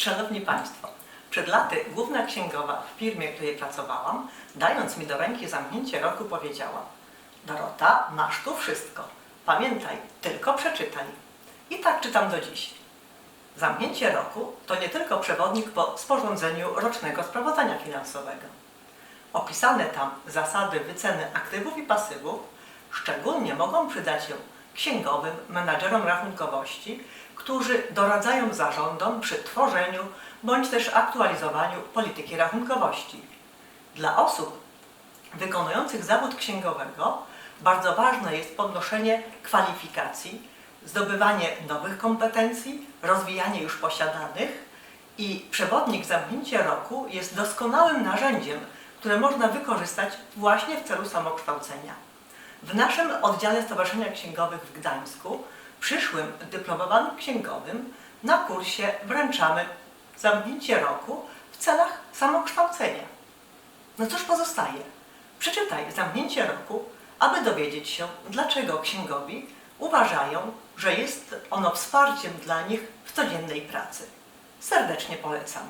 Szanowni Państwo, przed laty główna księgowa w firmie, w której pracowałam, dając mi do ręki zamknięcie roku, powiedziała Dorota, masz tu wszystko. Pamiętaj, tylko przeczytaj. I tak czytam do dziś. Zamknięcie roku to nie tylko przewodnik po sporządzeniu rocznego sprawozdania finansowego. Opisane tam zasady wyceny aktywów i pasywów szczególnie mogą przydać się księgowym, menadżerom rachunkowości, którzy doradzają zarządom przy tworzeniu bądź też aktualizowaniu polityki rachunkowości. Dla osób wykonujących zawód księgowego bardzo ważne jest podnoszenie kwalifikacji, zdobywanie nowych kompetencji, rozwijanie już posiadanych i przewodnik zamknięcie roku jest doskonałym narzędziem, które można wykorzystać właśnie w celu samokształcenia. W naszym oddziale Stowarzyszenia Księgowych w Gdańsku przyszłym dyplomowanym księgowym na kursie wręczamy zamknięcie roku w celach samokształcenia. No cóż pozostaje? Przeczytaj zamknięcie roku, aby dowiedzieć się, dlaczego księgowi uważają, że jest ono wsparciem dla nich w codziennej pracy. Serdecznie polecam.